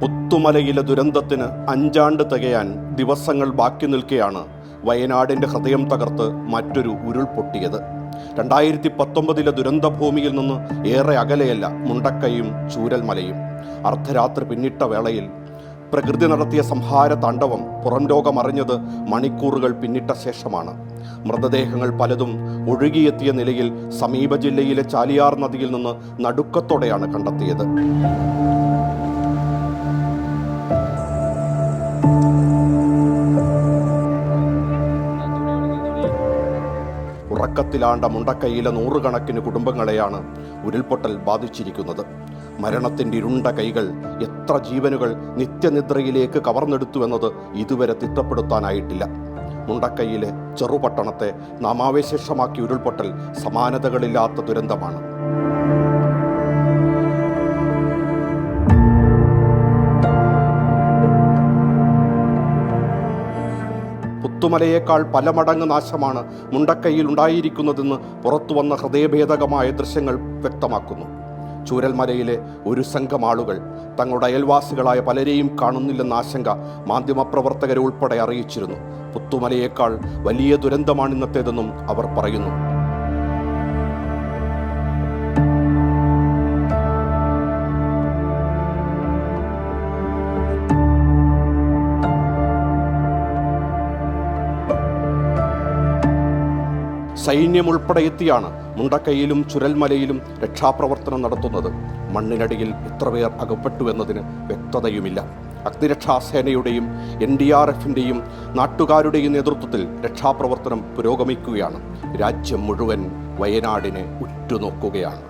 പുത്തുമലയിലെ ദുരന്തത്തിന് അഞ്ചാണ്ട് തികയാൻ ദിവസങ്ങൾ ബാക്കി നിൽക്കെയാണ് വയനാടിന്റെ ഹൃദയം തകർത്ത് മറ്റൊരു ഉരുൾപൊട്ടിയത്. രണ്ടായിരത്തി പത്തൊമ്പതിലെ ദുരന്തഭൂമിയിൽ നിന്ന് ഏറെ അകലെയല്ല മുണ്ടക്കയും ചൂരൽമലയും. അർദ്ധരാത്രി പിന്നിട്ട വേളയിൽ പ്രകൃതി നടത്തിയ സംഹാര താണ്ഡവം പുറം ലോകമറിഞ്ഞത് മണിക്കൂറുകൾ പിന്നിട്ട ശേഷമാണ്. മൃതദേഹങ്ങൾ പലതും ഒഴുകിയെത്തിയ നിലയിൽ സമീപ ജില്ലയിലെ ചാലിയാർ നദിയിൽ നിന്ന് നടുക്കത്തോടെയാണ് കണ്ടെത്തിയത്. ഉറക്കത്തിലാണ്ട മുണ്ടക്കൈയിലെ നൂറുകണക്കിന് കുടുംബങ്ങളെയാണ് ഉരുൾപൊട്ടൽ ബാധിച്ചിരിക്കുന്നത്. മരണത്തിന്റെ ഇരുണ്ട കൈകൾ എത്ര ജീവനുകൾ നിത്യനിദ്രയിലേക്ക് കവർന്നെടുത്തുവെന്നത് ഇതുവരെ തിട്ടപ്പെടുത്താനായിട്ടില്ല. മുണ്ടക്കൈയിലെ ചെറുപട്ടണത്തെ നാമാവശേഷമാക്കി ഉരുൾപൊട്ടൽ സമാനതകളില്ലാത്ത ദുരന്തമാണ്. പുത്തുമലയേക്കാൾ പല മടങ്ങ് നാശമാണ് മുണ്ടക്കൈയിൽ ഉണ്ടായിരിക്കുന്നതെന്ന് പുറത്തു വന്ന ഹൃദയഭേദകമായ ദൃശ്യങ്ങൾ വ്യക്തമാക്കുന്നു. ചൂരൽമലയിലെ ഒരു സംഘം ആളുകൾ തങ്ങളുടെ അയൽവാസികളായ പലരെയും കാണുന്നില്ലെന്ന ആശങ്ക മാധ്യമപ്രവർത്തകരെ ഉൾപ്പെടെ അറിയിച്ചിരുന്നു. പുത്തുമലയേക്കാൾ വലിയ ദുരന്തമാണ് ഇന്നത്തേതെന്നും അവർ പറയുന്നു. സൈന്യം ഉൾപ്പെടെ എത്തിയാണ് മുണ്ടക്കൈയിലും ചുരൽമലയിലും രക്ഷാപ്രവർത്തനം നടത്തുന്നത്. മണ്ണിനടിയിൽ എത്ര പേർ അകപ്പെട്ടു എന്നതിന് വ്യക്തതയുമില്ല. അഗ്നിരക്ഷാസേനയുടെയും എൻ ഡി ആർ എഫിന്റെയും നാട്ടുകാരുടെയും നേതൃത്വത്തിൽ രക്ഷാപ്രവർത്തനം പുരോഗമിക്കുകയാണ്. രാജ്യം മുഴുവൻ വയനാടിനെ ഉറ്റുനോക്കുകയാണ്.